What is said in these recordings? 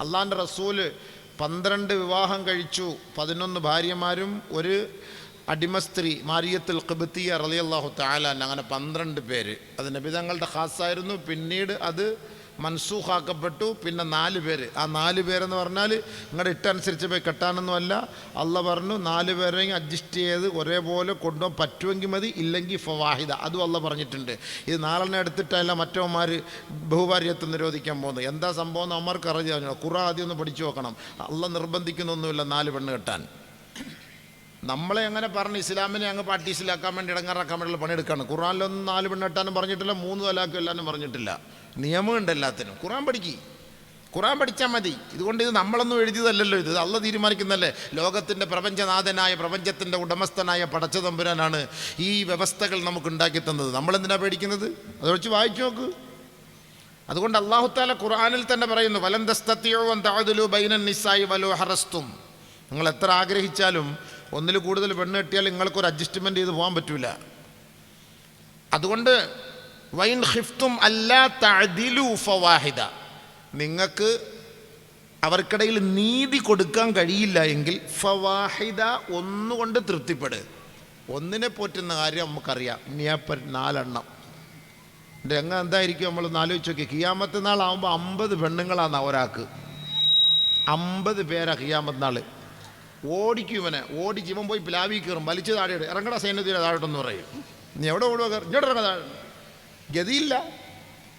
അള്ളാന്റെ റസൂൽ പന്ത്രണ്ട് വിവാഹം കഴിച്ചു. പതിനൊന്ന് ഭാര്യമാരും ഒരു അടിമ സ്ത്രീ മാരിയത്തുൽ ഖിബത്തിയ റളിയല്ലാഹു തആലാൻ അങ്ങനെ പന്ത്രണ്ട് പേര്. അത് നബിതങ്ങളുടെ ഖാസായിരുന്നു. പിന്നീട് അത് മൻസൂഖാക്കപ്പെട്ടു. പിന്നെ നാല് പേര്. ആ നാല് പേരെന്ന് പറഞ്ഞാൽ നിങ്ങളുടെ ഇട്ടനുസരിച്ച് പോയി കെട്ടാനൊന്നുമല്ല അല്ല. പറഞ്ഞു നാല് പേരെയും അഡ്ജസ്റ്റ് ചെയ്ത് ഒരേപോലെ കൊണ്ടുപോകാൻ പറ്റുമെങ്കിൽ മതി ഇല്ലെങ്കിൽ ഫവാഹിദ അതും അല്ല പറഞ്ഞിട്ടുണ്ട്. ഇത് നാലെണ്ണം എടുത്തിട്ടല്ല മറ്റവന്മാർ ബഹുഭാര്യത്വം നിരോധിക്കാൻ പോകുന്നത്. എന്താ സംഭവം എന്ന് അമ്മർക്ക് അറിയാം ഖുറ ആദ്യം ഒന്ന് പഠിച്ചു നോക്കണം. അല്ല നിർബന്ധിക്കുന്നൊന്നുമില്ല നാല് പെണ്ണ് കെട്ടാൻ. നമ്മളെ എങ്ങനെ പറഞ്ഞ് ഇസ്ലാമിനെ അങ്ങ് പാർട്ടീസിലാക്കാൻ വേണ്ടി ഇടങ്ങാറാക്കാൻ വേണ്ടിയുള്ള പണിയെടുക്കാണ്. ഖുറാനിലൊന്നും നാല് പെണ്ണെട്ടാനും പറഞ്ഞിട്ടില്ല മൂന്ന് തലാക്കും എല്ലാവരും പറഞ്ഞിട്ടില്ല. നിയമമുണ്ട് എല്ലാത്തിനും. ഖുറാൻ പഠിക്കി. ഖുറാൻ പഠിച്ചാൽ മതി. ഇതുകൊണ്ട് ഇത് നമ്മളൊന്നും എഴുതിയതല്ലല്ലോ ഇത്. അല്ല തീരുമാനിക്കുന്നല്ലേ ലോകത്തിന്റെ പ്രപഞ്ചനാഥനായ പ്രപഞ്ചത്തിന്റെ ഉടമസ്ഥനായ പടച്ചതമ്പുരാനാണ് ഈ വ്യവസ്ഥകൾ നമുക്ക് ഉണ്ടാക്കി തന്നത്. നമ്മളെന്തിനാണ് പേടിക്കുന്നത്? അത് വെച്ച് വായിച്ചു നോക്ക്. അതുകൊണ്ട് അള്ളാഹുത്താല ഖുർആാനിൽ തന്നെ പറയുന്നു വലന്തസ്തത്തിയോവൻ താഴുലു ബൈനൻ നിസായി വലോ ഹറസ്തും. നിങ്ങൾ എത്ര ആഗ്രഹിച്ചാലും ഒന്നിൽ കൂടുതൽ പെണ്ണ് കിട്ടിയാൽ നിങ്ങൾക്കൊരു അഡ്ജസ്റ്റ്മെന്റ് ചെയ്ത് പോകാൻ പറ്റില്ല അതുകൊണ്ട് വൈൻ ഹിഫ്തും അല്ലാ തഅദിലു ഫവാഹിദ. നിങ്ങൾക്ക് അവർക്കിടയിൽ നീതി കൊടുക്കാൻ കഴിയില്ല എങ്കിൽ ഫവാഹിദ ഒന്നുകൊണ്ട് തൃപ്തിപ്പെട്. ഒന്നിനെ പോറ്റുന്ന കാര്യം നമുക്കറിയാം. ഇനിയപ്പ നാലെണ്ണം. രംഗം എന്തായിരിക്കും നമ്മൾ ആലോചിച്ച് നോക്കി കിയാമത്തെ നാളാവുമ്പോൾ അമ്പത് പെണ്ണുങ്ങളാണ് ഒരാൾക്ക് അമ്പത് പേരാണ് കിയാമത്ത് നാൾ ഓടിക്കും ഇവനെ. ഓടിച്ച് ഇവൻ പോയി പ്ലാവി കയറും. വലിച്ചു താഴെയിടും. ഇറങ്ങട സൈന്യത്തിന് താഴോട്ടെന്ന് പറയും. നീ എവിടെ ഓടുക ഇങ്ങോട്ട് ഇറങ്ങ താഴെ. ഗതിയില്ല.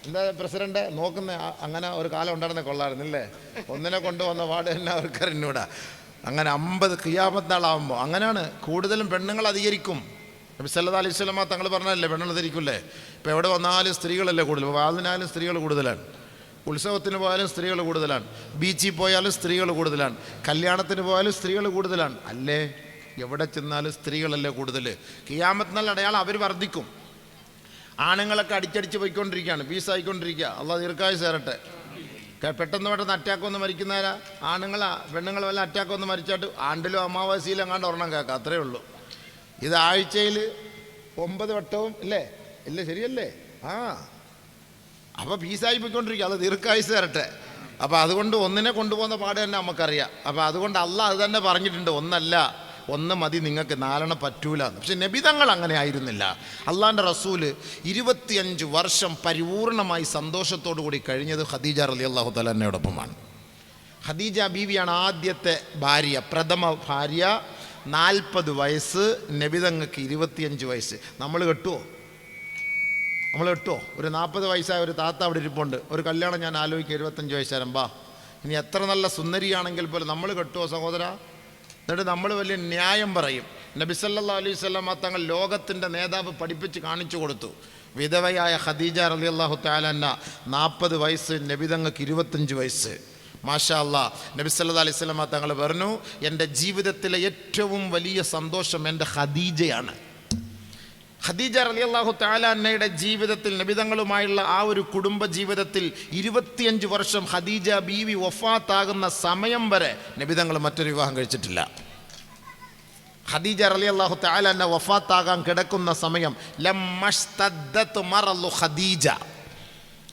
എന്താ പ്രസിഡന്റ്? നോക്കുന്ന. അങ്ങനെ ഒരു കാലം ഉണ്ടായിരുന്ന കൊള്ളായിരുന്നില്ലേ ഒന്നിനെ കൊണ്ടുവന്ന പാട് തന്നെ അവർക്ക് അറിഞ്ഞൂടാ. അങ്ങനെ അമ്പത് കിയാമത്താളാവുമ്പോൾ അങ്ങനെയാണ് കൂടുതലും പെണ്ണുങ്ങൾ അധികരിക്കും. നബി സല്ലല്ലാഹു അലൈഹി സ്വലമ തങ്ങൾ പറഞ്ഞല്ലേ പെണ്ണുങ്ങൾ ധരിക്കില്ലേ ഇപ്പോൾ എവിടെ വന്നാലും സ്ത്രീകളല്ലേ കൂടുതൽ. വാതിനാലും സ്ത്രീകൾ കൂടുതലാണ്. ഉത്സവത്തിന് പോയാലും സ്ത്രീകൾ കൂടുതലാണ്. ബീച്ചിൽ പോയാലും സ്ത്രീകൾ കൂടുതലാണ്. കല്യാണത്തിന് പോയാലും സ്ത്രീകൾ കൂടുതലാണ്. അല്ലേ? എവിടെ ചെന്നാലും സ്ത്രീകളല്ലേ കൂടുതൽ കിയാമത്തിനുള്ള അടയാളം അവർ വർദ്ധിക്കും. ആണുങ്ങളൊക്കെ അടിച്ചടിച്ച് പോയിക്കൊണ്ടിരിക്കുകയാണ്. പീസായിക്കൊണ്ടിരിക്കുക അള്ളാഹ് ദീർഘായുസ് തരട്ടെ. ക- പെട്ടെന്ന് പെട്ടെന്ന് അറ്റാക്ക് വന്ന് മരിക്കുന്നവരാ? ആണുങ്ങളാ? പെണ്ണുങ്ങൾ വല്ല അറ്റാക്ക് വന്ന് മരിച്ചാട്ട് ആണ്ടിലോ അമാവാസിയിലും എങ്ങാണ്ട് ഒരെണ്ണം കേൾക്കാം. അത്രേ ഉള്ളൂ. ഇത് ആഴ്ചയിൽ ഒമ്പത് വട്ടവും അല്ലേ ഇല്ലേ? ശരിയല്ലേ? ആ. അപ്പോൾ പീസായി പോയിക്കൊണ്ടിരിക്കുക അത് ദീർഘായുസ് തരട്ടെ. അപ്പോൾ അതുകൊണ്ട് ഒന്നിനെ കൊണ്ടുപോകുന്ന പാട് തന്നെ നമുക്കറിയാം. അപ്പോൾ അതുകൊണ്ട് അല്ല അത് തന്നെ പറഞ്ഞിട്ടുണ്ട്. ഒന്നല്ല ഒന്ന് മതി നിങ്ങൾക്ക് നാലണ പറ്റൂല പക്ഷെ നബിതങ്ങൾ അങ്ങനെ ആയിരുന്നില്ല. അള്ളാന്റെ റസൂൽ ഇരുപത്തിയഞ്ച് വർഷം പരിപൂർണമായി സന്തോഷത്തോടു കൂടി കഴിഞ്ഞത് ഖദീജ റലി അള്ളാഹു തലന്നയോടൊപ്പമാണ് ഖദീജ ബീവിയാണ് ആദ്യത്തെ ഭാര്യ. പ്രഥമ ഭാര്യ നാൽപ്പത് വയസ്സ്. നബിതങ്ങൾക്ക് ഇരുപത്തിയഞ്ച് വയസ്സ്. നമ്മൾ കെട്ടുമോ നമ്മൾ ഇട്ടോ ഒരു നാൽപ്പത് വയസ്സായ ഒരു താത്ത അവിടെ ഇരിപ്പുണ്ട്. ഒരു കല്യാണം ഞാൻ ആലോചിക്കുക ഇരുപത്തഞ്ച് വയസ്സായാലും ബാ ഇനി എത്ര നല്ല സുന്ദരിയാണെങ്കിൽ പോലും നമ്മൾ കെട്ടുമോ സഹോദര? എന്നിട്ട് നമ്മൾ വലിയ ന്യായം പറയും. നബിസല്ലാ അലൈഹി സ്വല്ലാം തങ്ങൾ ലോകത്തിന്റെ നേതാവ് പഠിപ്പിച്ച് കാണിച്ചു കൊടുത്തു. വിധവയായ ഖദീജ അലി അള്ളാഹു താലന്ന നാൽപ്പത് വയസ്സ് നബിതങ്ങൾക്ക് ഇരുപത്തഞ്ച് വയസ്സ്. മാഷാ അല്ലാ നബി സല്ലാ അലൈഹി സ്വലാമ തങ്ങൾ പറഞ്ഞു എന്റെ ജീവിതത്തിലെ ഏറ്റവും വലിയ സന്തോഷം എന്റെ ഖദീജയാണ്. ഖദീജ റളിയല്ലാഹു താലാന്നയുടെ ജീവിതത്തിൽ നബിതങ്ങളുമായുള്ള ആ ഒരു കുടുംബ ജീവിതത്തിൽ ഇരുപത്തിയഞ്ച് വർഷം ഖദീജ ബീവി വഫാത്താകുന്ന സമയം വരെ നബിതങ്ങൾ മറ്റൊരു വിവാഹം കഴിച്ചിട്ടില്ല. ഖദീജ റളിയല്ലാഹു താലാന്ന വഫാത്താകാൻ കിടക്കുന്ന സമയം മറലു ഖദീജ.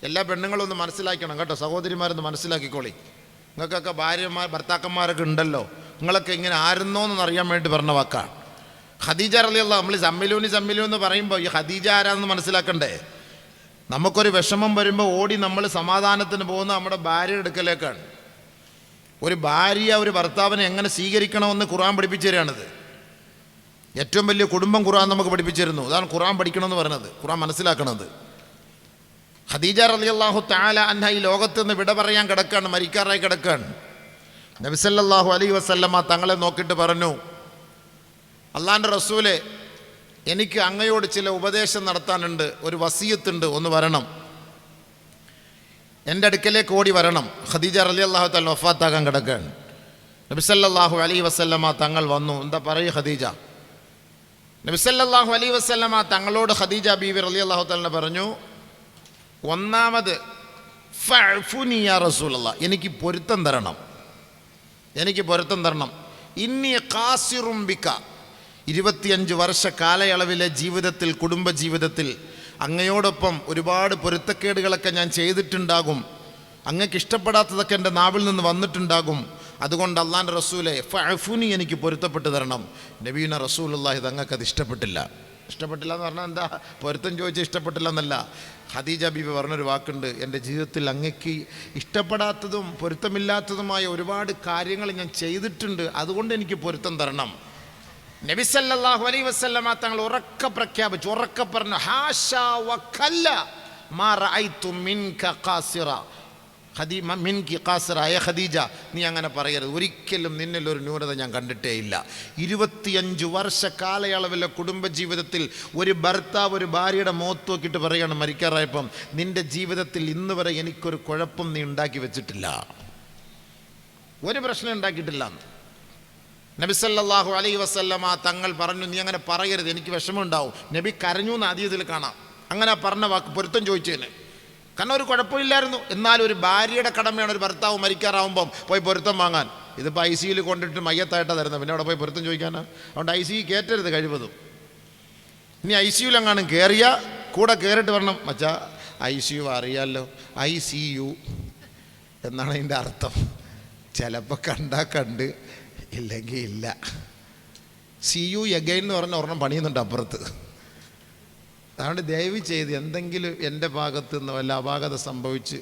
എല്ലാ പെണ്ണുങ്ങളും ഒന്ന് മനസ്സിലാക്കണം കേട്ടോ സഹോദരിമാരൊന്ന് മനസ്സിലാക്കിക്കോളി. നിങ്ങൾക്കൊക്കെ ഭാര്യമാർ ഭർത്താക്കന്മാരൊക്കെ ഉണ്ടല്ലോ. നിങ്ങളൊക്കെ ഇങ്ങനെ ആരുന്നോ അറിയാൻ വേണ്ടി പറഞ്ഞ വാക്കാണ് ഖദീജ റളിയല്ല നമ്മൾ ജമ്മിലൂനി സമ്മിലു എന്ന് പറയുമ്പോൾ ഈ ഖദീജ ആരാന്ന് മനസ്സിലാക്കണ്ടേ? നമുക്കൊരു വിഷമം വരുമ്പോൾ ഓടി നമ്മൾ സമാധാനത്തിന് പോകുന്ന നമ്മുടെ ഭാര്യ എടുക്കലേക്കാണ് ഒരു ഭാര്യ ഒരു ഭർത്താവിനെ എങ്ങനെ സ്വീകരിക്കണമെന്ന് ഖുറാൻ പഠിപ്പിച്ചു തരികയാണിത് ഏറ്റവും വലിയ കുടുംബം ഖുറാൻ നമുക്ക് പഠിപ്പിച്ചിരുന്നു. അതാണ് ഖുറാൻ പഠിക്കണമെന്ന് പറയുന്നത്. ഖുറാൻ മനസ്സിലാക്കണത്. ഖദീജ റലിയല്ലാഹു താല അന്ന ഈ ലോകത്ത് നിന്ന് വിട പറയാൻ കിടക്കാണ് മരിക്കാറായി കിടക്കാണ്. നബിസല്ലാഹു അലൈ വസല്ലമ്മ തങ്ങളെ നോക്കിയിട്ട് പറഞ്ഞു അള്ളാന്റെ റസൂലെ എനിക്ക് അങ്ങയോട് ചില ഉപദേശം നടത്താനുണ്ട് ഒരു വസീയത്തുണ്ട് ഒന്ന് വരണം. എന്റെ അടുക്കലേക്ക് ഓടി വരണം. ഖദീജ റലി അള്ളാഹു തല വഫാത്താകാൻ കിടക്കുകയാണ് നബിസല്ലാഹു അലൈ വസ്ല്ലമ്മ തങ്ങൾ വന്നു. എന്താ പറയൂ ഖദീജ? നബിസല്ലാഹു അലൈ വസ്ല്ലമ്മ തങ്ങളോട് ഖദീജ ബീവി റലി അള്ളാഹു താലിനെ പറഞ്ഞു ഒന്നാമത് ഫഅഫുനി യാ റസൂലല്ലാ എനിക്ക് പൊരുത്തം തരണം. എനിക്ക് പൊരുത്തം തരണം. ഇന്നി കാസിറും ബിക്ക ഇരുപത്തിയഞ്ച് വർഷ കാലയളവിലെ ജീവിതത്തിൽ കുടുംബജീവിതത്തിൽ അങ്ങയോടൊപ്പം ഒരുപാട് പൊരുത്തക്കേടുകളൊക്കെ ഞാൻ ചെയ്തിട്ടുണ്ടാകും. അങ്ങക്ക് ഇഷ്ടപ്പെടാത്തതൊക്കെ എന്റെ നാവിൽ നിന്ന് വന്നിട്ടുണ്ടാകും. അതുകൊണ്ട് അള്ളാന്റെ റസൂലെ ഫഅഫുനി എനിക്ക് പൊരുത്തപ്പെട്ട് തരണം. നബീന റസൂലുള്ളാഹി അത് ഇഷ്ടപ്പെട്ടില്ല. ഇഷ്ടപ്പെട്ടില്ല എന്ന് പറഞ്ഞാൽ എന്താ? പൊരുത്തം ചോദിച്ച് ഇഷ്ടപ്പെട്ടില്ല എന്നല്ല. ഖദീജ ബീബി പറഞ്ഞൊരു വാക്കുണ്ട് എന്റെ ജീവിതത്തിൽ അങ്ങക്ക് ഇഷ്ടപ്പെടാത്തതും പൊരുത്തമില്ലാത്തതുമായ ഒരുപാട് കാര്യങ്ങൾ ഞാൻ ചെയ്തിട്ടുണ്ട്. അതുകൊണ്ട് എനിക്ക് പൊരുത്തം തരണം. നബിസല്ലാഹു അലൈ വസ്ലമ തങ്ങൾ ഉറക്ക പ്രഖ്യാപിച്ചു ഉറക്ക പറഞ്ഞു ഹാഷ അയ ഖദീജ നീ അങ്ങനെ പറയരുത്. ഒരിക്കലും നിന്നിൽ ഒരു ന്യൂനത ഞാൻ കണ്ടിട്ടേ ഇല്ല. ഇരുപത്തിയഞ്ച് വർഷ കാലയളവിലെ കുടുംബജീവിതത്തിൽ ഒരു ഭർത്താവ് ഒരു ഭാര്യയുടെ മുഖത്ത് നോക്കിയിട്ട് പറയുകയാണ് മരിക്കാറായപ്പം നിന്റെ ജീവിതത്തിൽ ഇന്ന് വരെ എനിക്കൊരു കുഴപ്പം നീ ഉണ്ടാക്കി വെച്ചിട്ടില്ല. ഒരു പ്രശ്നം ഉണ്ടാക്കിയിട്ടില്ല നബിസല്ലാഹു അലൈ വസല്ലമ തങ്ങൾ പറഞ്ഞു നീ അങ്ങനെ പറയരുത് എനിക്ക് വിഷമമുണ്ടാവും. നബി കരഞ്ഞു എന്ന് ആദ്യത്തിൽ കാണാം. അങ്ങനെ പറഞ്ഞ വാക്ക് പൊരുത്തം ചോദിച്ചതിന് കാരണം ഒരു കുഴപ്പമില്ലായിരുന്നു. എന്നാലും ഒരു ഭാര്യയുടെ കടമയാണ് ഒരു ഭർത്താവ് മരിക്കാറാവുമ്പം പോയി പൊരുത്തം വാങ്ങാൻ. ഇതിപ്പോൾ ഐ സിയിൽ കൊണ്ടിട്ട് മയ്യത്തായിട്ടാണ് തരുന്നത്. പിന്നെ അവിടെ പോയി പൊരുത്തം ചോദിക്കാനാ? അതുകൊണ്ട് ഐ സി കയറ്റരുത് കഴിവതും. ഇനി ഐ സിയുൽ എങ്ങാനും കയറിയ കൂടെ കയറിയിട്ട് വരണം. മച്ചാ ഐ സി യു അറിയാമല്ലോ ഐ സി യു എന്നാണ് അതിന്റെ അർത്ഥം. ചിലപ്പോൾ കണ്ടാൽ കണ്ട് ഇല്ലെങ്കിൽ ഇല്ല. സി യു എഗൈൻ എന്ന് പറഞ്ഞ ഒരെണ്ണം പണിയുന്നുണ്ട് അപ്പുറത്ത്. അതുകൊണ്ട് ദയവ് ചെയ്ത് എന്തെങ്കിലും എന്റെ ഭാഗത്ത് നിന്ന് വല്ല അപാകത സംഭവിച്ച്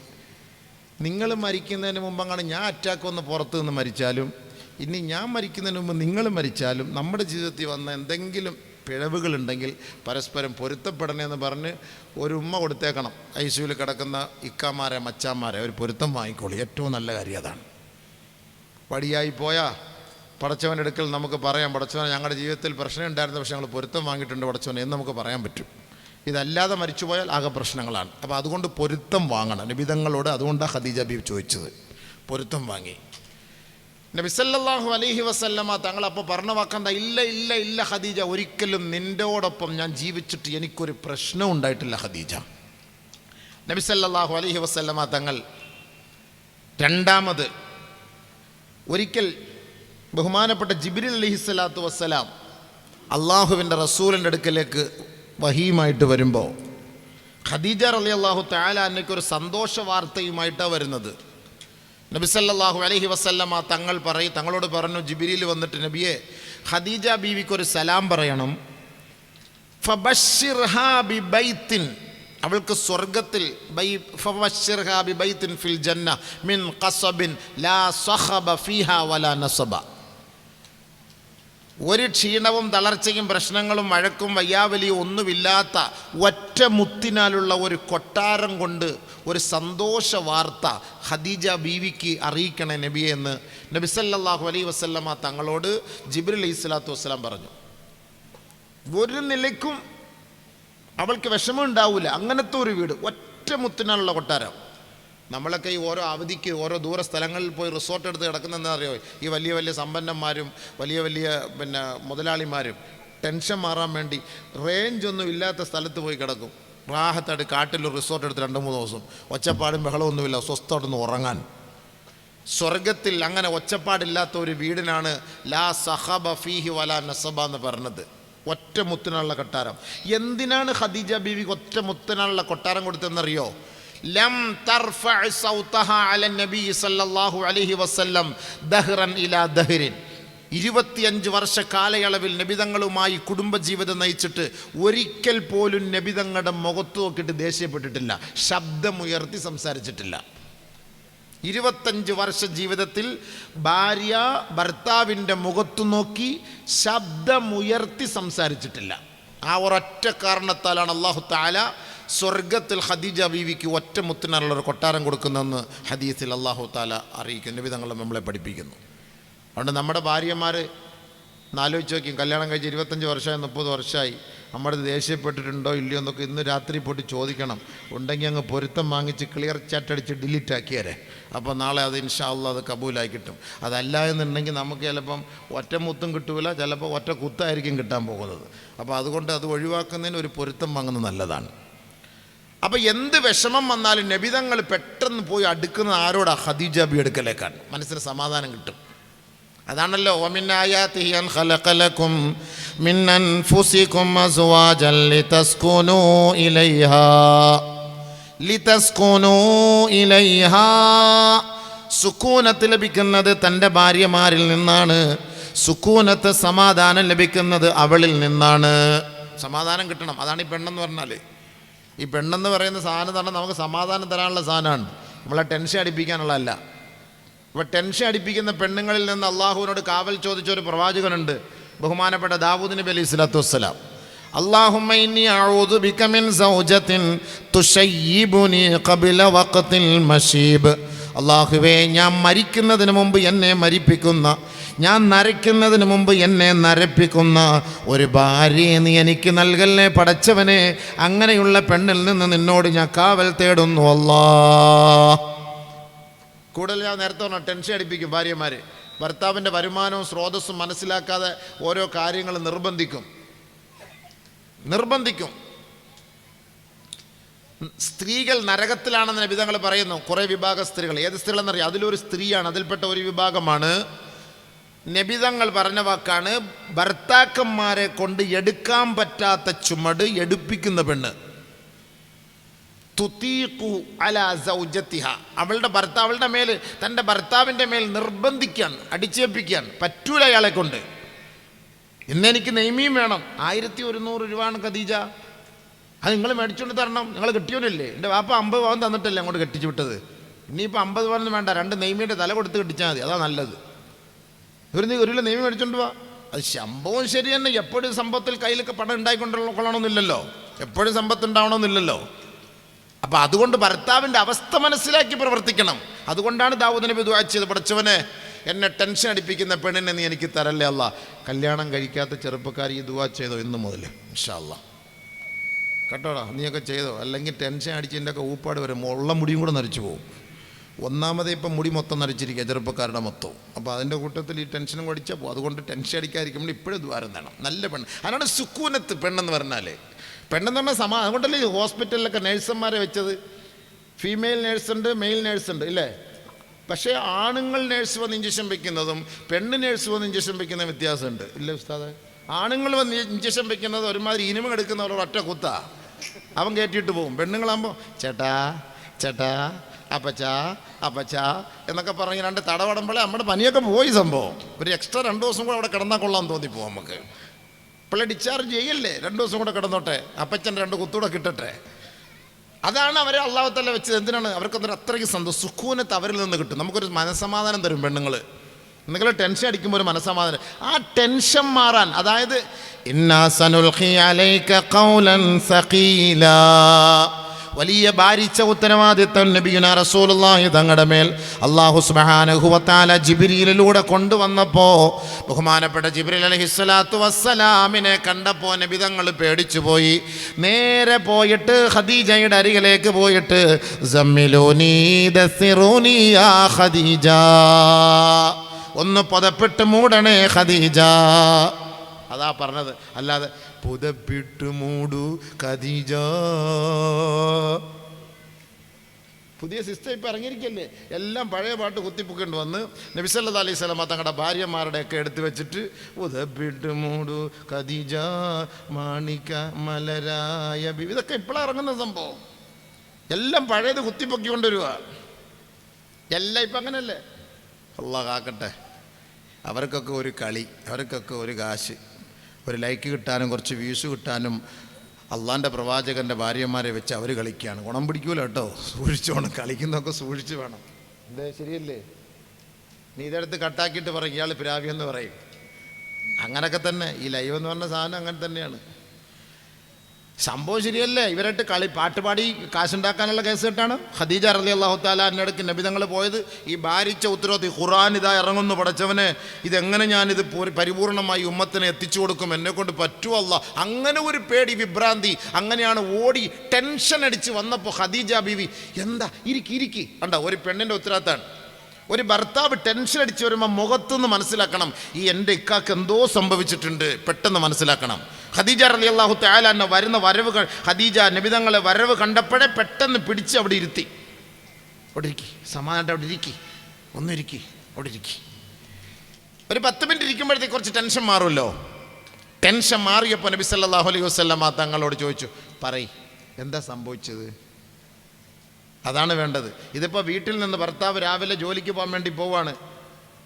നിങ്ങൾ മരിക്കുന്നതിന് മുമ്പങ്ങാണ് ഞാൻ അറ്റാക്ക് വന്ന് പുറത്ത് നിന്ന് മരിച്ചാലും ഇനി ഞാൻ മരിക്കുന്നതിന് മുമ്പ് നിങ്ങൾ മരിച്ചാലും നമ്മുടെ ജീവിതത്തിൽ വന്ന എന്തെങ്കിലും പിഴവുകളുണ്ടെങ്കിൽ പരസ്പരം പൊരുത്തപ്പെടണമെന്ന് പറഞ്ഞ് ഒരു ഉമ്മ കൊടുത്തേക്കണം. ഐ സിയുവിൽ കിടക്കുന്ന ഇക്കാമാരെ മച്ചാമാരെ ഒരു പൊരുത്തം വാങ്ങിക്കോളൂ. ഏറ്റവും നല്ല കാര്യം അതാണ്. വടിയായി പോയാ പടച്ചവന്റെ അടുക്കൽ നമുക്ക് പറയാം പടച്ചവൻ ഞങ്ങളുടെ ജീവിതത്തിൽ പ്രശ്നം ഉണ്ടായിരുന്ന പക്ഷേ ഞങ്ങൾ പൊരുത്തം വാങ്ങിയിട്ടുണ്ട് പടച്ചവൻ എന്ന് നമുക്ക് പറയാൻ പറ്റും. ഇതല്ലാതെ മരിച്ചു പോയാൽ ആകെ പ്രശ്നങ്ങളാണ്. അപ്പോൾ അതുകൊണ്ട് പൊരുത്തം വാങ്ങണം. നിബിതങ്ങളോട് അതുകൊണ്ടാണ് ഖദീജ ബീബ് ചോദിച്ചത്. പൊരുത്തം വാങ്ങി. നബിസല്ലാഹു അലഹി വസല്ലമ തങ്ങൾ അപ്പോൾ പറഞ്ഞ വാക്കണ്ട ഇല്ല ഇല്ല ഇല്ല ഖദീജ ഒരിക്കലും നിന്റെയോടൊപ്പം ഞാൻ ജീവിച്ചിട്ട് എനിക്കൊരു പ്രശ്നം ഉണ്ടായിട്ടില്ല ഖദീജ. നബിസല്ലാഹു അലഹി വസല്ലമ തങ്ങൾ രണ്ടാമത് ഒരിക്കൽ ബഹുമാനപ്പെട്ട ജിബിരിൽ അലഹി സ്വലാത്തു വസ്സലാം അള്ളാഹുവിന്റെ റസൂലിന്റെ അടുക്കലേക്ക് വഹീമായിട്ട് വരുമ്പോൾ ഖദീജ അലി അള്ളാഹു താലാനയ്ക്ക് ഒരു സന്തോഷ വാർത്തയുമായിട്ടാണ് വരുന്നത്. നബിസല്ലാഹു അലഹി വസല്ലമ തങ്ങൾ പറയും തങ്ങളോട് പറഞ്ഞു ജിബിരിയിൽ വന്നിട്ട് നബിയെ ഖദീജ ബീവിക്ക് ഒരു സലാം പറയണം. ബൈത്തിൻ. അവൾക്ക് സ്വർഗത്തിൽ ഫിൽ ജന്ന മിൻ ഖസബിൻ ലാ സഹബ ഫീഹാ വലാ നസബ. ഒരു ക്ഷീണവും തളർച്ചയും പ്രശ്നങ്ങളും വഴക്കും വയ്യാവലിയും ഒന്നുമില്ലാത്ത ഒറ്റ മുത്തിനാലുള്ള ഒരു കൊട്ടാരം കൊണ്ട് ഒരു സന്തോഷ വാർത്ത ഖദീജ ബീവിക്ക് അറിയിക്കണേ നബിയെ എന്ന് നബി സല്ലല്ലാഹു അലൈഹി വസല്ലമ തങ്ങളോട് ജിബിർ അലൈഹി സ്വലാത്തു വസ്സലാം പറഞ്ഞു. ഒരു നിലയ്ക്കും അവൾക്ക് വിഷമം ഉണ്ടാവില്ല അങ്ങനത്തെ ഒരു വീട് ഒറ്റ മുത്തിനാലുള്ള കൊട്ടാരം. നമ്മളൊക്കെ ഈ ഓരോ അവധിക്ക് ഓരോ ദൂര സ്ഥലങ്ങളിൽ പോയി റിസോർട്ട് എടുത്ത് കിടക്കുന്നതെന്ന് അറിയോ? ഈ വലിയ വലിയ സമ്പന്നന്മാരും വലിയ വലിയ പിന്നെ മുതലാളിമാരും ടെൻഷൻ മാറാൻ വേണ്ടി റേഞ്ച് ഒന്നും ഇല്ലാത്ത സ്ഥലത്ത് പോയി കിടക്കും. റാഹത്തായിട്ട് കാട്ടിൽ റിസോർട്ട് എടുത്ത് രണ്ട് മൂന്ന് ദിവസം. ഒച്ചപ്പാടും ബഹളമൊന്നുമില്ല. സ്വസ്ഥമായിട്ടൊന്ന് ഉറങ്ങാൻ. സ്വർഗത്തിൽ അങ്ങനെ ഒച്ചപ്പാടില്ലാത്ത ഒരു വീടിനാണ് ലാ സഹബ ഫീഹി വല നസബ എന്ന് പറഞ്ഞത്. ഒറ്റ മുത്തിനുള്ള കൊട്ടാരം. എന്തിനാണ് ഖദീജ ബീവിക്ക് ഒറ്റ മുത്തിനുള്ള കൊട്ടാരം കൊടുത്തതെന്നറിയോ? ലം തർഫഅ സൗതഹ അല നബി സല്ലല്ലാഹു അലൈഹി വസല്ലം ദഹ്റൻ ഇലാ ദഹ്റിൻ ഇരുപത്തിയഞ്ച് വർഷ കാലയളവിൽ നബിതങ്ങളുമായി കുടുംബജീവിതം നയിച്ചിട്ട് ഒരിക്കൽ പോലും നബിതങ്ങളുടെ മുഖത്ത് നോക്കിയിട്ട് ദേഷ്യപ്പെട്ടിട്ടില്ല. ശബ്ദമുയർത്തി സംസാരിച്ചിട്ടില്ല. ഇരുപത്തഞ്ച് വർഷ ജീവിതത്തിൽ ഭാര്യ ഭർത്താവിന്റെ മുഖത്തു നോക്കി ശബ്ദമുയർത്തി സംസാരിച്ചിട്ടില്ല. ആ ഒരൊറ്റ കാരണത്താലാണ് അള്ളാഹു താല സ്വർഗത്തിൽ ഖദീജ ബീവിക്ക് ഒറ്റ മുത്തിനുള്ള ഒരു കൊട്ടാരം കൊടുക്കുന്നതെന്ന് ഹദീസിൽ അള്ളാഹു താല അറിയിക്കുന്നു. വിധങ്ങൾ നമ്മളെ പഠിപ്പിക്കുന്നു. അതുകൊണ്ട് നമ്മുടെ ഭാര്യമാർ നാലോചിച്ച് നോക്കിയും കല്യാണം കഴിച്ച് ഇരുപത്തഞ്ച് വർഷമായി മുപ്പത് വർഷമായി നമ്മുടെ ദേഷ്യപ്പെട്ടിട്ടുണ്ടോ ഇല്ലയോ എന്നൊക്കെ ഇന്ന് രാത്രി പോയിട്ട് ചോദിക്കണം. ഉണ്ടെങ്കിൽ അങ്ങ് പൊരുത്തം വാങ്ങിച്ച് ക്ലിയർ ചാറ്റ് അടിച്ച് ഡിലീറ്റ് ആക്കിയരെ. അപ്പോൾ നാളെ അത് ഇൻഷാ അള്ളാ അത് കബൂലായി കിട്ടും. അതല്ല എന്നുണ്ടെങ്കിൽ നമുക്ക് ചിലപ്പം ഒറ്റ മുത്തും കിട്ടൂല ചിലപ്പോൾ ഒറ്റ കുത്തായിരിക്കും കിട്ടാൻ പോകുന്നത്. അപ്പോൾ അതുകൊണ്ട് അത് ഒഴിവാക്കുന്നതിന് ഒരു പൊരുത്തം വാങ്ങുന്നത് നല്ലതാണ്. അപ്പോൾ എന്ത് വിഷമം വന്നാലും നബിതങ്ങൾ പെട്ടെന്ന് പോയി അടുക്കുന്നത് ആരോടാ? ഖദീജ ബി എടുക്കലേക്കാണ് മനസ്സിന് സമാധാനം കിട്ടും. അതാണല്ലോ സുക്കൂനത്ത് ലഭിക്കുന്നത് തന്റെ ഭാര്യമാരിൽ നിന്നാണ്. സുക്കൂനത്ത് സമാധാനം ലഭിക്കുന്നത് അവളിൽ നിന്നാണ്. സമാധാനം കിട്ടണം. അതാണ് ഈ പെണ്ണെന്ന് പറഞ്ഞാൽ ഈ പെണ്ണെന്ന് പറയുന്ന സാധനം തന്നെ നമുക്ക് സമാധാനം തരാനുള്ള സാധനമാണ് നമ്മളെ ടെൻഷൻ അടിപ്പിക്കാനുള്ളതല്ല അപ്പോൾ ടെൻഷൻ അടിപ്പിക്കുന്ന പെണ്ണുങ്ങളിൽ നിന്ന് അള്ളാഹുവിനോട് കാവൽ ചോദിച്ച ഒരു പ്രവാചകനുണ്ട് ബഹുമാനപ്പെട്ട ദാവൂദ് നബി അലൈഹി സ്വലാത്തു വസ്സലാം اللهم إني أعوذ بك من زوجة تشيبني قبل وقت المشيب അള്ളാഹുവേ ഞാൻ മരിക്കുന്നതിന് മുമ്പ് എന്നെ മരിപ്പിക്കുന്ന ഞാൻ നരയ്ക്കുന്നതിന് മുമ്പ് എന്നെ നരപ്പിക്കുന്ന ഒരു ഭാര്യയെ നീ എനിക്ക് നൽകല്ലേ പടച്ചവനെ? അങ്ങനെയുള്ള പെണ്ണിൽ നിന്ന് നിന്നോട് ഞാൻ കാവൽ തേടുന്നു അല്ലാ. കൂടുതൽ ഞാൻ നേരത്തെ പറഞ്ഞ ടെൻഷൻ അടിപ്പിക്കും ഭാര്യമാർ ഭർത്താവിന്റെ വരുമാനവും സ്രോതസ്സും മനസ്സിലാക്കാതെ ഓരോ കാര്യങ്ങൾ നിർബന്ധിക്കും. നിർബന്ധിക്കും. സ്ത്രീകൾ നരകത്തിലാണെന്ന് വിധങ്ങൾ പറയുന്നു. കുറേ വിഭാഗ സ്ത്രീകൾ. ഏത് സ്ത്രീകളെന്നറിയാം? അതിലൊരു സ്ത്രീയാണ് അതിൽപ്പെട്ട ഒരു വിഭാഗമാണ് നബിതങ്ങൾ പറഞ്ഞ വാക്കാണ് ഭർത്താക്കന്മാരെ കൊണ്ട് എടുക്കാൻ പറ്റാത്ത ചുമട് എടുപ്പിക്കുന്ന പെണ്ണ്. തുതീഖു അല സൗജത്തിഹ. അവളുടെ ഭർത്താവ് അവളുടെ മേൽ തന്റെ ഭർത്താവിന്റെ മേൽ നിർബന്ധിക്കാൻ അടിച്ചേൽപ്പിക്കാൻ പറ്റൂല അയാളെ കൊണ്ട്. ഇന്നെനിക്ക് നെയ്മിയും വേണം. ആയിരത്തി ഒരുന്നൂറ് രൂപയാണ് ഖദീജ. അത് നിങ്ങൾ മേടിച്ചുകൊണ്ട് തരണം. നിങ്ങൾ കെട്ടിയോനല്ലേ എന്റെ വാപ്പ അമ്പത് പവൻ തന്നിട്ടല്ലേ അങ്ങോട്ട് കെട്ടിച്ചു വിട്ടത്. ഇനിയിപ്പോൾ അമ്പത് പവനൊന്നും വേണ്ട. രണ്ട് നെയ്മിയുടെ തല കൊടുത്ത് കെട്ടിച്ചാൽ മതി. അതാ നല്ലത്. ഒരു ഒരു നെയ്മി മേടിച്ചോണ്ട് പോവാ അത് ശമ്പവും ശരി തന്നെ. എപ്പോഴും സമ്പത്തിൽ കയ്യിലൊക്കെ പണം ഉണ്ടായിക്കൊണ്ടുകൊള്ളണമെന്നില്ലല്ലോ എപ്പോഴും സമ്പത്ത് ഉണ്ടാവണമെന്നില്ലല്ലോ. അപ്പം അതുകൊണ്ട് ഭർത്താവിന്റെ അവസ്ഥ മനസ്സിലാക്കി പ്രവർത്തിക്കണം. അതുകൊണ്ടാണ് ദാവൂദ് നബി ചെയ്ത് പഠിച്ചവനെ എന്നെ ടെൻഷൻ അടിപ്പിക്കുന്ന പെണ്ണിനെ നീ എനിക്ക് തരല്ലേ അല്ല. കല്യാണം കഴിക്കാത്ത ചെറുപ്പക്കാർ ഈ ദുവാ ചെയ്തോ ഇന്ന് മുതൽ ഇൻഷാല്ല കേട്ടോടാ? നീയൊക്കെ ചെയ്തോ? അല്ലെങ്കിൽ ടെൻഷൻ അടിച്ചതിന്റെ ഒക്കെ ഊപ്പാട് വരും. ഉള്ള മുടിയും കൂടെ നരച്ചു പോകും ഒന്നാമതേ ഇപ്പം മുടി മൊത്തം നരച്ചിരിക്കുക ചെറുപ്പക്കാരുടെ മൊത്തവും. അപ്പോൾ അതിന്റെ കൂട്ടത്തിൽ ഈ ടെൻഷനും കുടിച്ചാൽ പോകും അതുകൊണ്ട് ടെൻഷൻ അടിക്കാതിരിക്കുമ്പോൾ ഇപ്പോഴും ദ്വാരം വേണം നല്ല പെണ്ണ്. അതാണ് സുക്കൂനത്ത് പെണ്ണെന്ന് പറഞ്ഞാൽ പെണ്ണെന്ന് പറഞ്ഞാൽ സമാ അതുകൊണ്ടല്ലേ ഹോസ്പിറ്റലിലൊക്കെ നേഴ്സന്മാരെ വെച്ചത്? ഫീമെയിൽ നേഴ്സുണ്ട് മെയിൽ നേഴ്സുണ്ട് ഇല്ലേ? പക്ഷേ ആണുങ്ങൾ നേഴ്സ് വന്ന് ഇഞ്ചക്ഷൻ വെക്കുന്നതും പെണ്ണ് നേഴ്സ് വന്ന് ഇഞ്ചക്ഷൻ വെക്കുന്ന വ്യത്യാസമുണ്ട്. ഇല്ലേ ഉസ്താദ്. ആണുങ്ങൾ വന്ന് ഇഞ്ചക്ഷൻ വെക്കുന്നത് ഒരുമാതിരി ഇനിമ എടുക്കുന്നവരോട് ഒറ്റ കുത്താ. അവൻ കയറ്റിയിട്ട് പോകും. പെണ്ണുങ്ങളാകുമ്പോൾ ചേട്ടാ ചേട്ടാ അപ്പച്ച അപ്പച്ച എന്നൊക്കെ പറഞ്ഞ് രണ്ട് തടവടുമ്പോഴേ നമ്മുടെ പനിയൊക്കെ പോയി സംഭവം. ഒരു എക്സ്ട്രാ രണ്ട് ദിവസം കൂടെ അവിടെ കിടന്നാൽ കൊള്ളാൻ തോന്നിപ്പോവും നമുക്ക്. പിള്ളേ ഡിസ്ചാർജ് ചെയ്യല്ലേ? രണ്ട് ദിവസം കൂടെ കിടന്നോട്ടെ? അപ്പച്ചൻ രണ്ട് കുത്തൂടെ കിട്ടട്ടെ? അതാണ് അവരെ അള്ളാഹത്തല്ല വെച്ചത്. എന്തിനാണ്? അവർക്കൊന്നൊരു അത്രയ്ക്ക് സന്തോഷം. സുഖൂനത്ത് അവരിൽ നിന്ന് കിട്ടും. നമുക്കൊരു മനസമാധാനം തരും പെണ്ണുങ്ങൾ നിങ്ങൾ ടെൻഷൻ അടിക്കുമ്പോൾ ഒരു മനസമാധാനം ആ ടെൻഷൻ മാറാൻ അതായത് ഇന്നാ സഖീലാ. വലിയ ഭാരിച്ച ഉത്തരവാദിത്തം നബിയുന റസൂലുള്ളാഹി തങ്ങളുടെ മേൽ അള്ളാഹു സുബ്ഹാനഹു ജിബിരിയിലൂടെ കൊണ്ടുവന്നപ്പോൾ ബഹുമാനപ്പെട്ട ജിബ്രീൽ അലൈഹിസ്സലാത്തു വസ്സലാമിനെ കണ്ടപ്പോൾ നബി തങ്ങൾ പേടിച്ചു പോയി. നേരെ പോയിട്ട് ഖദീജയുടെ അരികിലേക്ക് പോയിട്ട് ഖദീജ ഒന്ന് പുതപ്പെട്ട് മൂടണേ ഖദീജ അതാ പറഞ്ഞത്. അല്ലാതെ പുതപ്പിട്ട് മൂടു ഖദീജ. പുതിയ സിസ്റ്റം ഇപ്പം ഇറങ്ങിയിരിക്കല്ലേ? എല്ലാം പഴയ പാട്ട് കുത്തിപ്പൊക്കേണ്ടി വന്ന് നബിസല്ലാ അലൈഹി സ്വലമ തങ്ങളുടെ ഭാര്യമാരുടെയൊക്കെ എടുത്തു വെച്ചിട്ട് ഉദപ്പിട്ട് മൂടു ഖദീജ മാണിക്ക മലരായ ഇതൊക്കെ ഇപ്പോഴാണ് ഇറങ്ങുന്ന സംഭവം. എല്ലാം പഴയത് കുത്തിപ്പൊക്കി കൊണ്ടുവരിക എല്ലാം ഇപ്പം അങ്ങനല്ലേ? അള്ളാഹ് കാക്കട്ടെ. അവർക്കൊക്കെ ഒരു കളി അവർക്കൊക്കെ ഒരു കാശ്. ഒരു ലൈക്ക് കിട്ടാനും കുറച്ച് വ്യൂസ് കിട്ടാനും അള്ളാന്റെ പ്രവാചകന്റെ ഭാര്യമാരെ വെച്ച് അവർ കളിക്കുകയാണ്. ഗുണം പിടിക്കൂല കേട്ടോ. സൂക്ഷിച്ചു വേണം കളിക്കുന്നതൊക്കെ സൂക്ഷിച്ച് വേണം. എന്തേ ശരിയല്ലേ? നീ ഇതെടുത്ത് കട്ടാക്കിയിട്ട് പറയും ഇയാൾ പിരാവി എന്ന് പറയും. അങ്ങനൊക്കെ തന്നെ. ഈ ലൈവ് എന്ന് പറഞ്ഞ സാധനം അങ്ങനെ തന്നെയാണ്. സംഭവം ശരിയല്ലേ? ഇവരായിട്ട് കളി പാട്ടുപാടി കാശുണ്ടാക്കാനുള്ള കേസ് കേട്ടാണ്. ഖദീജ റലി അള്ളാഹു നബി നബിതങ്ങൾ പോയത്. ഈ ഭാരിച്ച ഉത്തരവാദി ഖുറാൻ ഇതാ ഇറങ്ങുന്നു പടച്ചവനെ. ഇതെങ്ങനെ ഞാനിത് പൂരി- പരിപൂർണമായി ഉമ്മത്തിനെ എത്തിച്ചു കൊടുക്കും? എന്നെ കൊണ്ട് പറ്റുമല്ല അങ്ങനെ ഒരു പേടി വിഭ്രാന്തി അങ്ങനെയാണ് ഓടി ടെൻഷൻ അടിച്ച് വന്നപ്പോൾ ഖദീജ ബീവി എന്താ? ഇരിക്കി ഇരിക്കി. കണ്ട? ഒരു പെണ്ണിന്റെ ഉത്തരവാദിത്താണ്. ഒരു ഭർത്താവ് ടെൻഷൻ അടിച്ച് വരുമ്പോൾ മുഖത്തുനിന്ന് മനസ്സിലാക്കണം ഈ എന്റെ ഇക്കാക്ക് എന്തോ സംഭവിച്ചിട്ടുണ്ട് പെട്ടെന്ന് മനസ്സിലാക്കണം. ഖദീജ റലി അള്ളാഹു താല എന്നെ വരുന്ന വരവ് ഖദീജ നബിതങ്ങളെ വരവ് കണ്ടപ്പോഴേ പെട്ടെന്ന് പിടിച്ച് അവിടെ ഇരുത്തി. അവിടെ ഇരിക്കി സമാധാനമായിട്ട് അവിടെ ഇരിക്കി ഒന്നിരിക്കി അവിടെ ഇരിക്കി. ഒരു പത്ത് മിനിറ്റ് ഇരിക്കുമ്പോഴത്തേക്ക് കുറച്ച് ടെൻഷൻ മാറുമല്ലോ. ടെൻഷൻ മാറിയപ്പോൾ നബി സല്ലല്ലാഹു അലൈഹി വസല്ലമ തങ്ങളോട് ചോദിച്ചു പറയ് എന്താ സംഭവിച്ചത്? അതാണ് വേണ്ടത്. ഇതിപ്പോൾ വീട്ടിൽ നിന്ന് ഭർത്താവ് രാവിലെ ജോലിക്ക് പോകാൻ വേണ്ടി പോവാണ്.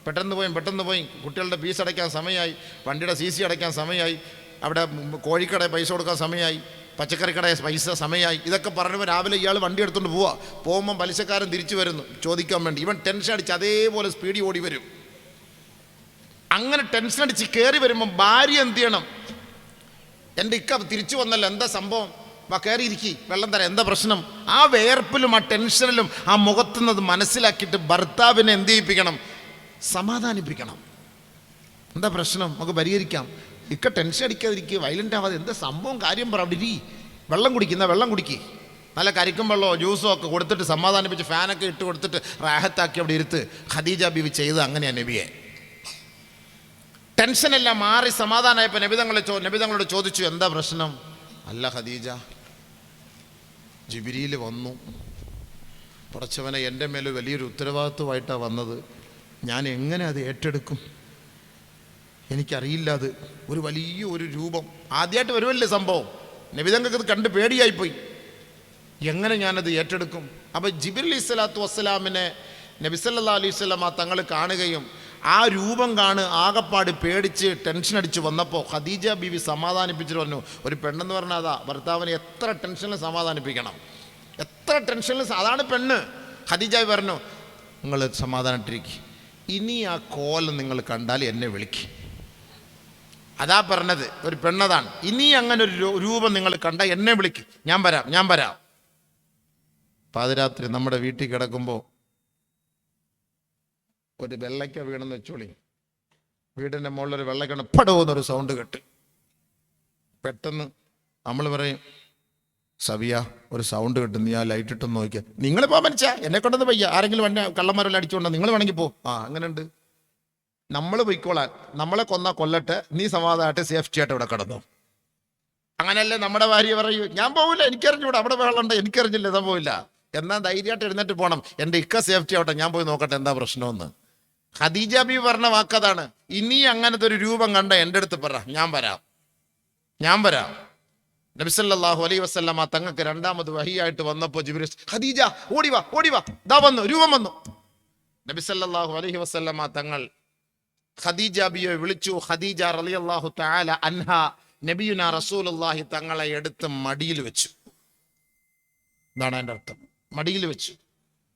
പെട്ടെന്ന് പോയി പെട്ടെന്ന് പോയി. കുട്ടികളുടെ ഫീസ് അടയ്ക്കാൻ സമയമായി. വണ്ടിയുടെ സി സി അടയ്ക്കാൻ സമയമായി. അവിടെ കോഴിക്കട പൈസ കൊടുക്കാൻ സമയമായി പച്ചക്കറിക്കട പൈസ സമയമായി. ഇതൊക്കെ പറഞ്ഞപ്പോൾ രാവിലെ ഇയാൾ വണ്ടി എടുത്തുകൊണ്ട് പോവാ. പോകുമ്പോൾ പലിശക്കാരൻ തിരിച്ചു വരുന്നു ചോദിക്കാൻ വേണ്ടി. ഇവൻ ടെൻഷൻ അടിച്ച് അതേപോലെ സ്പീഡിൽ ഓടി വരും. അങ്ങനെ ടെൻഷൻ അടിച്ച് കയറി വരുമ്പം ഭാര്യ എന്ത് ചെയ്യണം? എന്റെ ഇക്ക തിരിച്ചു വന്നല്ലോ എന്താ സംഭവം? വാ കയറി ഇരിക്കി. വെള്ളം തരാം. എന്താ പ്രശ്നം? ആ വേർപ്പിലും ആ ടെൻഷനിലും ആ മുഖത്തുനിന്ന് മനസ്സിലാക്കിയിട്ട് ഭർത്താവിനെ എന്ത് ചെയ്യിപ്പിക്കണം? സമാധാനിപ്പിക്കണം. എന്താ പ്രശ്നം? നമുക്ക് പരിഹരിക്കാം. ഇക്ക ടെൻഷൻ അടിക്കാതിരിക്കുക വയലന്റ് ആവാതെ എന്താ സംഭവം കാര്യം പറ അവിടെ വെള്ളം കുടിക്കുന്ന വെള്ളം കുടിക്കി. നല്ല കരിക്കും വെള്ളമോ ജ്യൂസോ ഒക്കെ കൊടുത്തിട്ട് സമാധാനിപ്പിച്ച് ഫാനൊക്കെ ഇട്ട് കൊടുത്തിട്ട് റാഹത്താക്കി അവിടെ ഇരുത്ത്. ഖദീജ ബീവി ചെയ്ത് അങ്ങനെയാണ് നബിയെ. ടെൻഷനെല്ലാം മാറി സമാധാനമായപ്പോൾ നബിതങ്ങളെ ചോ നബിതങ്ങളോട് ചോദിച്ചു എന്താ പ്രശ്നം? അല്ല ഖദീജ ജിബിരിയിൽ വന്നു. പുറച്ചവനെ എന്റെ മേലെ വലിയൊരു ഉത്തരവാദിത്വമായിട്ടാണ് വന്നത്. ഞാൻ എങ്ങനെ അത് ഏറ്റെടുക്കും? എനിക്കറിയില്ല അത്. ഒരു വലിയ ഒരു രൂപം. ആദ്യമായിട്ട് വരുമല്ലേ സംഭവം? നബിതങ്ങൾക്ക് ഇത് കണ്ട് പേടിയായിപ്പോയി. എങ്ങനെ ഞാനത് ഏറ്റെടുക്കും? അപ്പോൾ അലി സ്വലാത്തു വസ്സലാമിനെ നബിസല്ലാ അലൈഹി സ്വലാമ തങ്ങൾ കാണുകയും ആ രൂപം കാണ് ആകപ്പാട് പേടിച്ച് ടെൻഷൻ അടിച്ച് വന്നപ്പോൾ ഖദീജ ബീവി സമാധാനിപ്പിച്ചിട്ട് പറഞ്ഞു ഒരു പെണ്ണെന്ന് പറഞ്ഞാൽ അതാ ഭർത്താവിനെ എത്ര ടെൻഷനിൽ സമാധാനിപ്പിക്കണം? എത്ര ടെൻഷനിൽ അതാണ് പെണ്ണ്. ഖദീജ പറഞ്ഞു നിങ്ങൾ സമാധാനിട്ടിരിക്കും ഇനി ആ കോലം നിങ്ങൾ കണ്ടാൽ എന്നെ വിളിക്കും. അതാ പറഞ്ഞത് ഒരു പെണ്ണതാണ്. ഇനി അങ്ങനെ ഒരു രൂപം നിങ്ങൾ കണ്ട എന്നെ വിളിക്കും. ഞാൻ വരാം ഞാൻ വരാം. പാതിരാത്രി നമ്മുടെ വീട്ടിൽ കിടക്കുമ്പോൾ ഒരു വെള്ളയ്ക്ക വീണെന്ന് വെച്ചോളി. വീടിന്റെ മുകളിലൊരു വെള്ളയ്ക്കാണ് പടവുന്നൊരു സൗണ്ട് കെട്ട്. പെട്ടെന്ന് നമ്മൾ പറയും സവിയ ഒരു സൗണ്ട് കിട്ടും നീ ആ ലൈറ്റ് ഇട്ടൊന്ന് നോക്കിയാൽ നിങ്ങൾ പോകാൻ മനുഷ്യ എന്നെ കൊണ്ടൊന്ന് പയ്യ ആരെങ്കിലും വന്നെ കള്ളന്മാരെല്ലാം അടിച്ചുകൊണ്ടോ നിങ്ങൾ വേണമെങ്കിൽ പോ. ആ അങ്ങനെയുണ്ട്. നമ്മൾ പൊയ്ക്കോളാൻ നമ്മളെ കൊന്ന കൊല്ലട്ടെ നീ സമാധാനമായിട്ട് സേഫ്റ്റി ആയിട്ട് ഇവിടെ കിടന്നു. അങ്ങനെയല്ലേ നമ്മുടെ ഭാര്യ പറയൂ ഞാൻ പോവില്ല എനിക്കറിഞ്ഞൂടെ അവിടെ വെള്ളമുണ്ട് എനിക്കറിഞ്ഞില്ല സംഭവമില്ല എന്നാൽ ധൈര്യമായിട്ട് എഴുന്നേറ്റ് പോകണം എന്റെ ഇക്ക സേഫ്റ്റി ആവട്ടെ ഞാൻ പോയി നോക്കട്ടെ എന്താ പ്രശ്നമെന്ന്. ഖദീജ ബി പറഞ്ഞ വാക്കതാണ് ഇനി അങ്ങനത്തെ ഒരു രൂപം കണ്ട എന്റെ അടുത്ത് പറ ഞാൻ വരാം. ഞാൻ വരാം. നബിസല്ലാഹു അലൈ വസ്ലാം ആ തങ്ങൾക്ക് രണ്ടാമത് വഹിയായിട്ട് വന്നപ്പോൾ ജിബ്രീസ് ഖദീജ ഓടിവാ ഓടിവാ ദാ വന്നു രൂപം വന്നു. നബിസല്ലാഹു അലൈഹി വസ്ലാം ആ തങ്ങൾ ഖദീജ ബിയെ വിളിച്ചു ഖദീജ റളിയല്ലാഹു തആല അൻഹ നബിയുന റസൂലുള്ളാഹി തങ്ങളെ എടുത്ത് മടിയിൽ വെച്ചു. എന്താണ് എന്റെ അർത്ഥം. മടിയിൽ വെച്ചു.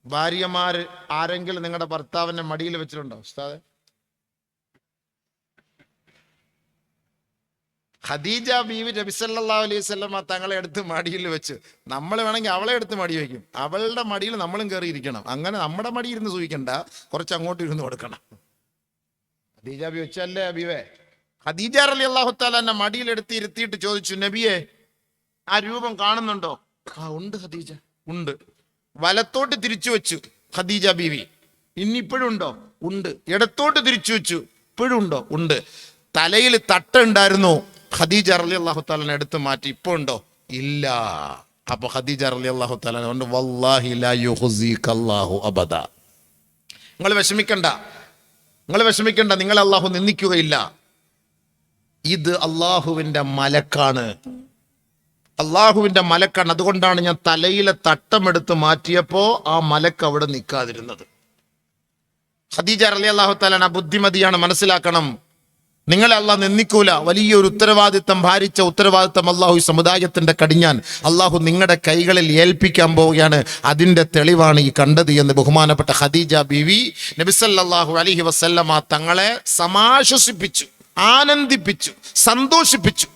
ഭാര്യമാര് ആരെങ്കിലും നിങ്ങളുടെ ഭർത്താവിനെ മടിയിൽ വെച്ചിട്ടുണ്ടോ ഉസ്താദ്? ഖദീജ ബീവി നബിസല്ലാ അലൈഹി വസല്ലമ തങ്ങളെ എടുത്ത് മടിയിൽ വെച്ച്. നമ്മൾ വേണമെങ്കിൽ അവളെ എടുത്ത് മടി വയ്ക്കും. അവളുടെ മടിയിൽ നമ്മളും കയറിയിരിക്കണം അങ്ങനെ നമ്മുടെ മടി ഇരുന്ന് സൂക്ഷിക്കണ്ട കുറച്ച് അങ്ങോട്ട് ഇരുന്ന് കൊടുക്കണം. ഖദീജ ബി വെച്ചല്ലേ അബിവേ? ഖദീജ അലി അള്ളാഹു താല മടിയിലെടുത്ത് ഇരുത്തിയിട്ട് ചോദിച്ചു നബിയെ ആ രൂപം കാണുന്നുണ്ടോ? ആ ഉണ്ട് ഖദീജ. ഉണ്ട്. വലത്തോട്ട് തിരിച്ചു വെച്ചു ഖദീജ ബീവി. ഇന്നിപ്പോഴും ഉണ്ടോ? ഉണ്ട്. ഇടത്തോട്ട് തിരിച്ചു വെച്ചു ഇപ്പോഴും ഉണ്ടോ? ഉണ്ട്. തലയിൽ തട്ടുണ്ടായിരുന്നു ഖദീജ അലി അള്ളാഹു താലനെ എടുത്ത് മാറ്റി ഇപ്പൊ ഉണ്ടോ? ഇല്ല. അപ്പൊ ഖദീജ അലി അള്ളാഹു താല വല്ലാഹി ലാ യുഖ്സിക അല്ലാഹു അബദ. നിങ്ങൾ വിഷമിക്കണ്ട നിങ്ങൾ വിഷമിക്കേണ്ട നിങ്ങൾ അള്ളാഹു നിന്ദിക്കുകയില്ല. ഇത് അള്ളാഹുവിന്റെ മലക്കാണ്. അള്ളാഹുവിന്റെ മലക്കാണ്. അതുകൊണ്ടാണ് ഞാൻ തലയിലെ തട്ടമെടുത്ത് മാറ്റിയപ്പോൾ ആ മലക്ക് അവിടെ നിൽക്കാതിരുന്നത്. ഖദീജ അലി അള്ളാഹു താലാണ് ബുദ്ധിമതിയാണ് മനസ്സിലാക്കണം. നിങ്ങളെ അള്ളാഹ് നിന്ദിക്കൂല. വലിയൊരു ഉത്തരവാദിത്തം ഭാരിച്ച ഉത്തരവാദിത്തം അള്ളാഹു ഈ സമുദായത്തിന്റെ കടിഞ്ഞാൻ അള്ളാഹു നിങ്ങളുടെ കൈകളിൽ ഏൽപ്പിക്കാൻ പോവുകയാണ്. അതിന്റെ തെളിവാണ് ഈ കണ്ടത് എന്ന് ബഹുമാനപ്പെട്ട ഖദീജ ബിവി നബിസല്ലാഹു അലഹി വസല്ലമ തങ്ങളെ സമാശ്വസിപ്പിച്ചു ആനന്ദിപ്പിച്ചു സന്തോഷിപ്പിച്ചു.